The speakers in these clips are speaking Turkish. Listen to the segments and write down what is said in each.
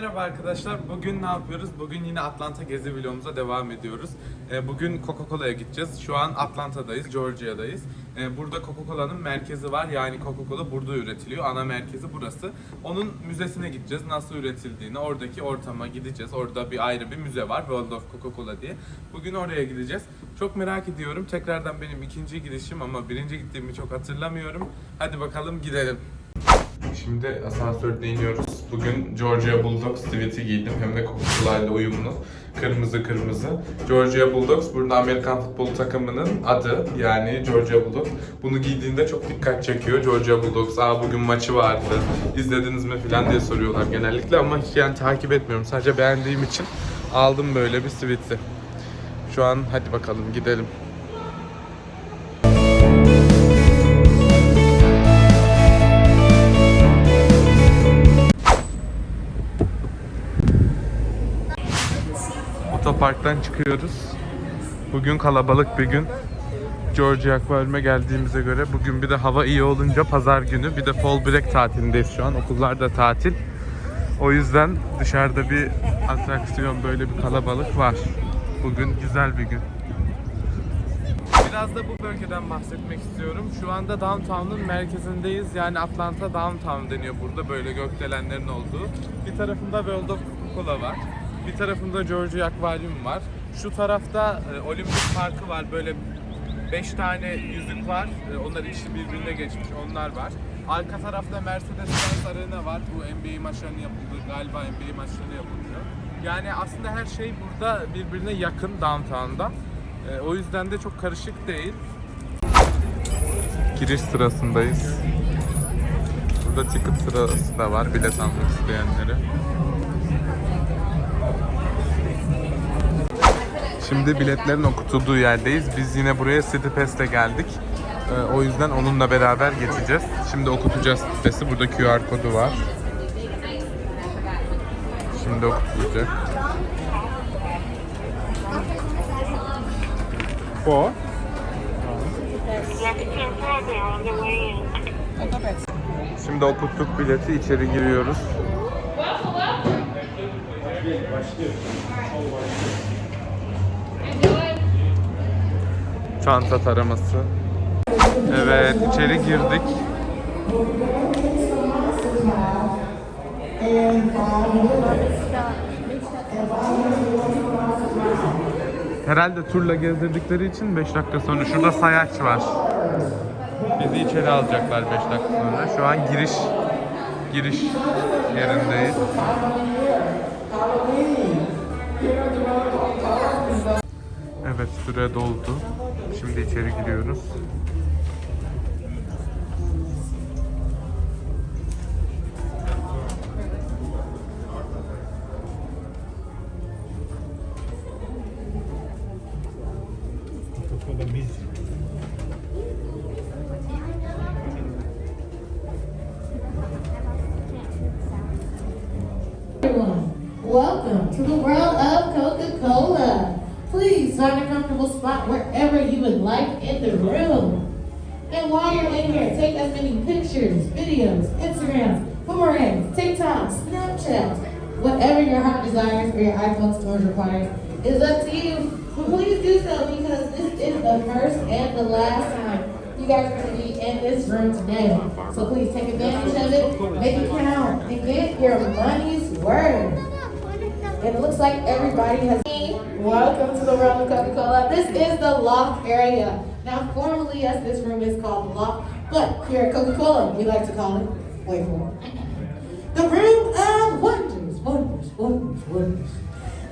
merhaba arkadaşlar. Bugün ne yapıyoruz? Bugün yine Atlanta gezi vlogumuza devam ediyoruz. Ee, Bugün Coca-Cola'ya gideceğiz. Şu an Atlanta'dayız, Georgia'dayız. Ee, Burada Coca-Cola'nın merkezi var. Yani Coca-Cola burada üretiliyor. Ana merkezi burası. Onun müzesine gideceğiz. Nasıl üretildiğini, oradaki ortama gideceğiz. Orada bir ayrı bir müze var. World of Coca-Cola diye. Bugün oraya gideceğiz. Çok merak ediyorum. Tekrardan benim ikinci gidişim ama birinci gittiğimi çok hatırlamıyorum. Hadi bakalım gidelim. Şimdi asansörde iniyoruz. Bugün Georgia Bulldogs siviti giydim. Hem de ile uyumlu. Kırmızı kırmızı. Georgia Bulldogs burada Amerikan futbol takımının adı. Yani Georgia Bulldogs. Bunu giydiğinde çok dikkat çekiyor. Georgia Bulldogs. Aa bugün maçı vardı. İzlediniz mi falan diye soruyorlar genellikle ama hiç yani takip etmiyorum. Sadece beğendiğim için aldım böyle bir siviti. Şu an hadi bakalım gidelim. Otoparktan çıkıyoruz. Bugün kalabalık bir gün. Georgia Aquarium'a geldiğimize göre bugün bir de hava iyi olunca pazar günü bir de fall break tatilindeyiz şu an. Okullar da tatil. O yüzden dışarıda bir atraksiyon böyle bir kalabalık var. Bugün güzel bir gün. Biraz da bu bölgeden bahsetmek istiyorum. Şu anda downtown'un merkezindeyiz. Yani Atlanta downtown deniyor burada böyle gökdelenlerin olduğu. Bir tarafında World of Coca-Cola var. Bir tarafında Georgia Aquarium var. Şu tarafta e, Olimpik Parkı var. Böyle 5 tane yüzük var. E, onlar ikisi birbirine geçmiş. Onlar var. Arka tarafta Mercedes-Benz Arena var. Bu NBA maçlarının yapıldığı galiba NBA maçları yapılıyor. Yani aslında her şey burada birbirine yakın downtown'da. E, o yüzden de çok karışık değil. Giriş sırasındayız. Burada ticket sırası da var bilet almak isteyenlere. Şimdi biletlerin okutulduğu yerdeyiz. Biz yine buraya City Pass'le geldik. Ee, o yüzden onunla beraber geçeceğiz. Şimdi okutacağız City Pass'i. Burada QR kodu var. Şimdi okutulacak. Bu. Şimdi okuttuk bileti içeri giriyoruz. Çanta taraması. Evet içeri girdik. Herhalde turla gezdirdikleri için 5 dakika sonra şurada sayaç var. Bizi içeri alacaklar 5 dakika sonra. Şu an giriş giriş yerindeyiz. Evet süre doldu. Şimdi içeri giriyoruz. Welcome to the world of Coca-Cola. Please find a comfortable spot wherever you would like in the room. And while you're in here, take as many pictures, videos, Instagrams, boomerangs, TikToks, Snapchats, whatever your heart desires or your iPhone storage requires is up to you. But please do so because this is the first and the last time you guys are going to be in this room today. So please take advantage of it, make it count, and get your money's worth. And it looks like everybody has Welcome to the of Coca-Cola. This is the loft area. Now, formally, yes, this room is called the loft, but here at Coca-Cola, we like to call it, wait for it, the room of wonders, wonders, wonders, wonders.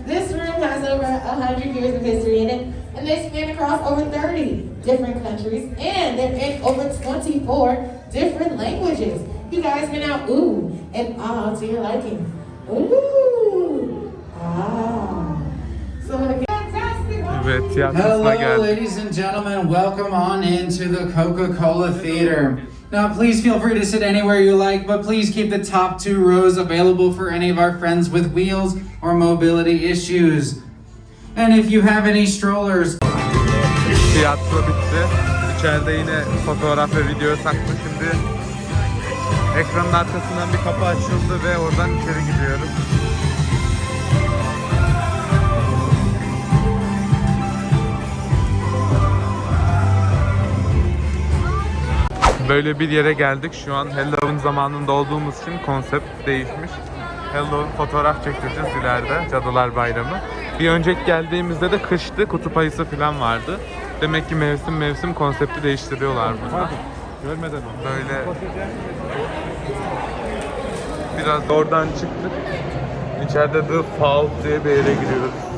This room has over 100 years of history in it, and they span across over 30 different countries, and they're in over 24 different languages. You guys can now ooh and ah to your liking. Ooh, ah. Evet tiyatrosuna Hello, geldik. ladies and gentlemen. Welcome on into the Coca Cola Theater. Now, please feel free to sit anywhere you like, but please keep the top two rows available for any of our friends with wheels or mobility issues. And if you have any strollers, Tiyatro bitti. İçeride yine fotoğraf ve video saklı şimdi. Ekranın arkasından bir kapı açıldı ve oradan içeri gidiyoruz. Böyle bir yere geldik. Şu an Halloween zamanında olduğumuz için konsept değişmiş. Halloween fotoğraf çektireceğiz ileride. Cadılar Bayramı. Bir önceki geldiğimizde de kıştı. Kutup ayısı falan vardı. Demek ki mevsim mevsim konsepti değiştiriyorlar burada. Görmeden. Böyle biraz oradan çıktık. İçeride The Fall diye bir yere giriyoruz.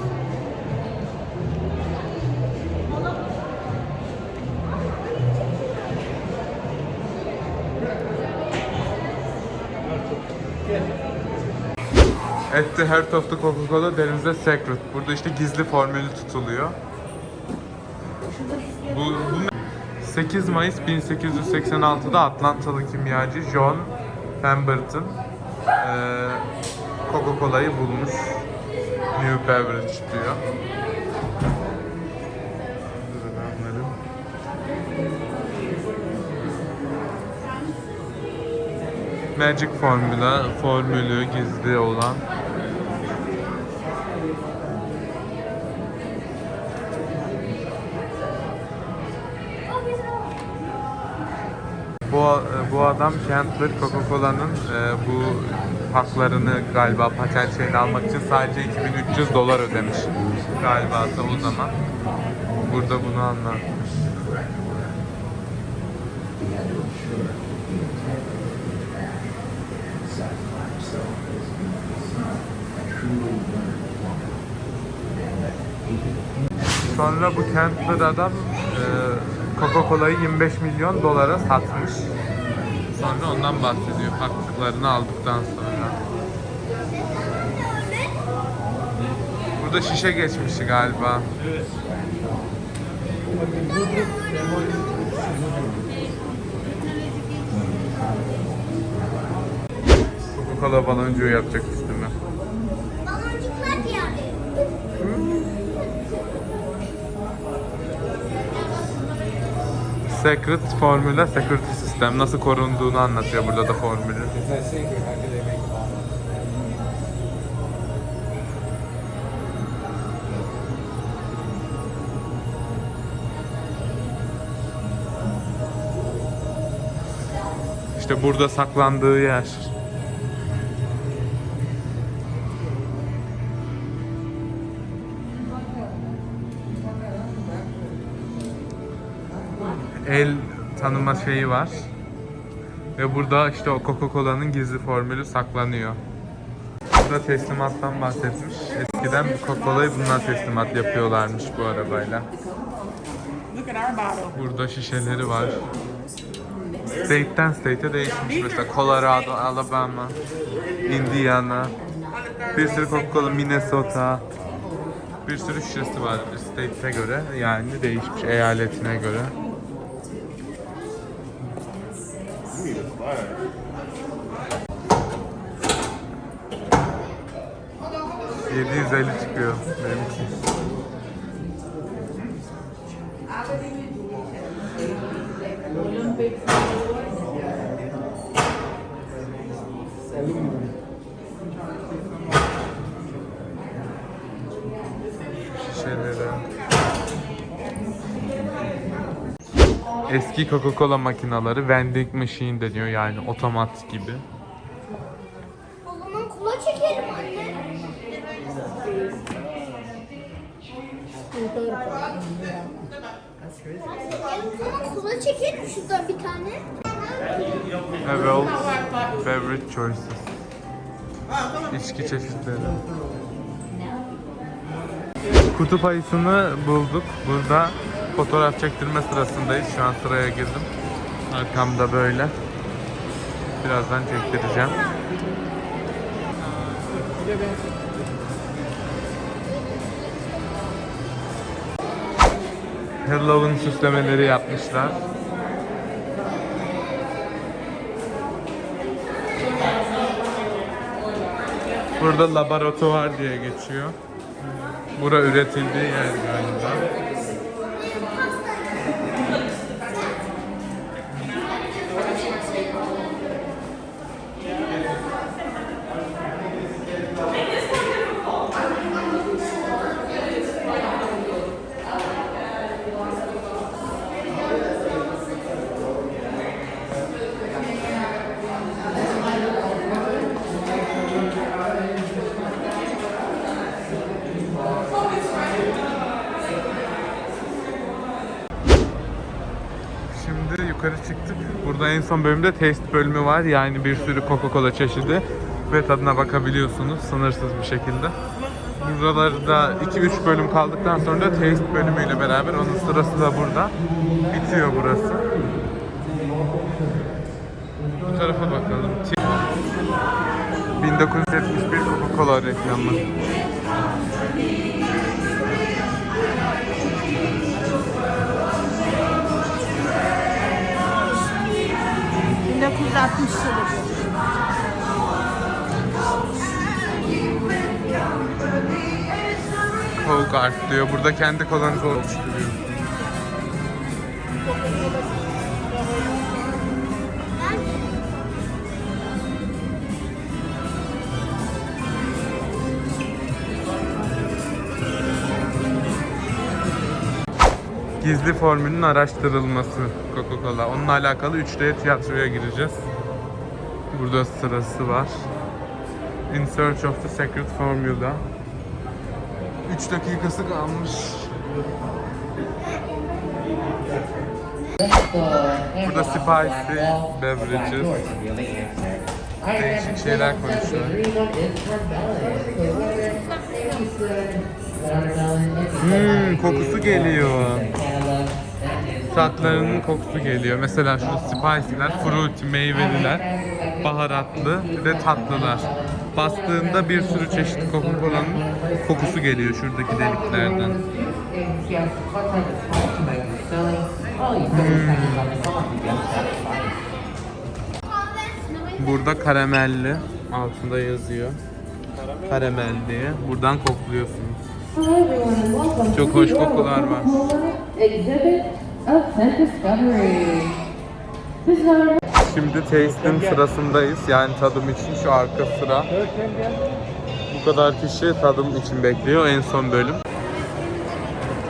At the Heart of the Coca-Cola there secret. Burada işte gizli formülü tutuluyor. Bu, bu 8 Mayıs 1886'da Atlantalı kimyacı John Pemberton eee, Coca-Cola'yı bulmuş. New beverage diyor. Magic formula, formülü gizli olan Bu, bu adam Kentler Coca-Cola'nın e, bu haklarını galiba patent şeyini almak için sadece 2300 dolar ödemiş galiba da o zaman. Burada bunu anlatmış. Sonra bu Kentler adam e, Coca-Cola'yı 25 milyon dolara satmış. Sonra ondan bahsediyor haklarını aldıktan sonra. Burada şişe geçmişti galiba. Coca-Cola baloncuğu yapacak Secret formüle, security sistem nasıl korunduğunu anlatıyor burada da formülü. İşte burada saklandığı yer. El tanıma şeyi var. Ve burada işte o Coca-Cola'nın gizli formülü saklanıyor. Burada teslimattan bahsetmiş. Eskiden Coca-Cola'yı bundan teslimat yapıyorlarmış bu arabayla. Burada şişeleri var. State'den state'e değişmiş mesela Colorado, Alabama, Indiana, bir sürü Coca-Cola, Minnesota, bir sürü şişesi var state'e göre yani değişmiş eyaletine göre. ...750 çıkıyor benimki. Eski Coca-Cola makineleri vending machine deniyor yani otomat gibi. O zaman kula çekelim anne. O zaman kula çekelim şuradan bir tane. Evel Beverage Choices. İçki çeşitleri. Kutup ayısını bulduk. Burada fotoğraf çektirme sırasındayız. Şu an sıraya girdim. Arkamda böyle. Birazdan çektireceğim. Halloween süslemeleri yapmışlar. Burada laboratuvar diye geçiyor. Bura üretildiği yer galiba. Yukarı çıktık. Burada en son bölümde test bölümü var. Yani bir sürü Coca-Cola çeşidi ve tadına bakabiliyorsunuz sınırsız bir şekilde. Buralarda 2-3 bölüm kaldıktan sonra da test bölümüyle beraber onun sırası da burada. Bitiyor burası. Bu tarafa bakalım. 1971 Coca-Cola reklamı. 1960 yılı. Coke Art diyor. Burada kendi kolanızı oluşturuyorsunuz. Gizli formülün araştırılması Coca-Cola. Onunla alakalı 3D tiyatroya gireceğiz. Burada sırası var. In search of the secret formula. 3 dakikası kalmış. Burada spicy beverages. Değişik şeyler konuşuyor. Hmm, kokusu geliyor. Tatlarının kokusu geliyor. Mesela şu spicy'ler, fruity, meyveliler, baharatlı de tatlılar. Bastığında bir sürü çeşit Coca-Cola'nın kokusu geliyor şuradaki deliklerden. Burada karamelli altında yazıyor. Karamel diye. Buradan kokluyorsunuz. Çok hoş kokular var. Şimdi tasting sırasındayız. Yani tadım için şu arka sıra. Bu kadar kişi tadım için bekliyor. En son bölüm.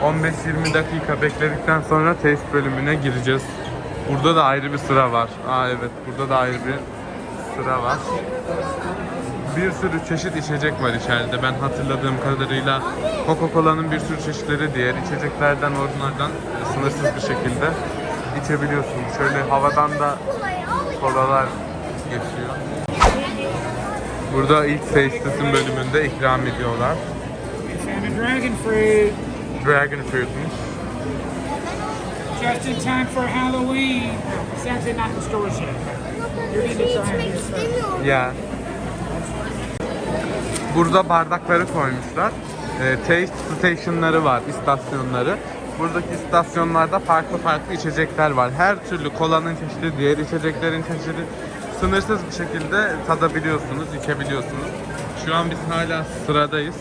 15-20 dakika bekledikten sonra taste bölümüne gireceğiz. Burada da ayrı bir sıra var. Aa evet, burada da ayrı bir sıra var. Bir sürü çeşit içecek var içeride. Ben hatırladığım kadarıyla Coca-Cola'nın bir sürü çeşitleri, diğer içeceklerden onlardan sınırsız bir şekilde içebiliyorsunuz. Şöyle havadan da kolalar geçiyor. Burada ilk Tasteless'ın bölümünde ikram ediyorlar. Dragon fruit, Dragon Fruit'muş. just in time for Halloween. Sadly not in stores yet. You're try. Ya. Burada bardakları koymuşlar. Ee, taste station'ları var, istasyonları. Buradaki istasyonlarda farklı farklı içecekler var. Her türlü kolanın çeşidi, diğer içeceklerin çeşidi sınırsız bir şekilde tadabiliyorsunuz, içebiliyorsunuz. Şu an biz hala sıradayız.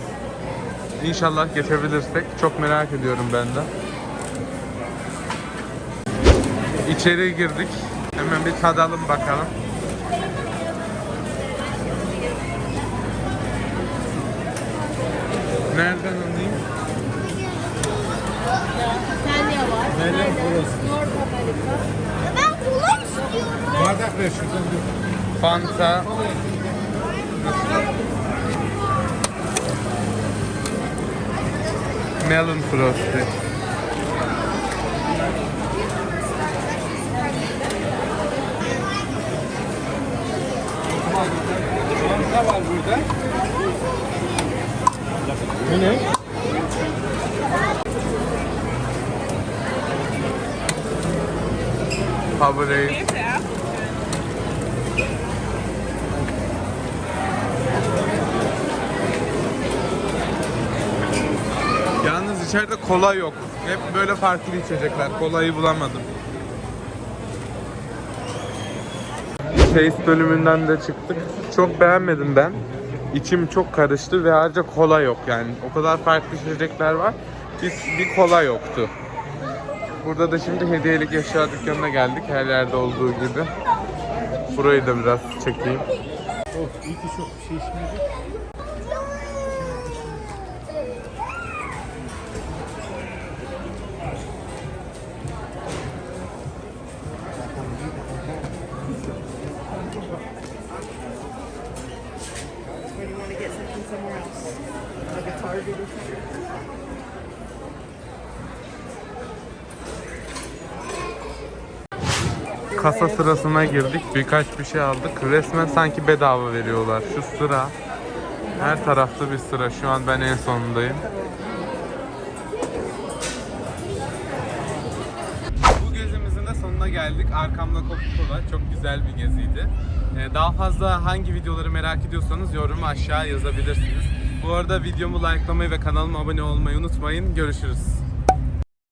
İnşallah geçebilirsek. Çok merak ediyorum ben de. İçeri girdik. Hemen bir tadalım bakalım. İtalya var. Nereden burası? North Amerika. Ben kola istiyorum. Bardak ver şuradan. Fanta. Melon Frosty. Ne var burada? Bu ne? Favorite. Yalnız içeride kola yok. Hep böyle farklı içecekler. Kolayı bulamadım. Taste bölümünden de çıktık. Çok beğenmedim ben. İçim çok karıştı ve ayrıca kola yok yani. O kadar farklı içecekler var. Biz bir kola yoktu. Burada da şimdi hediyelik eşya dükkanına geldik her yerde olduğu gibi. Burayı da biraz çekeyim. Oh, iyi ki çok bir şey içmedik. Kasa sırasına girdik. Birkaç bir şey aldık. Resmen sanki bedava veriyorlar. Şu sıra. Her tarafta bir sıra. Şu an ben en sonundayım. Bu gezimizin de sonuna geldik. Arkamda Coca-Cola. Çok güzel bir geziydi. Ee, Daha fazla hangi videoları merak ediyorsanız yorumu aşağı yazabilirsiniz. Bu arada videomu likelamayı ve kanalıma abone olmayı unutmayın. Görüşürüz.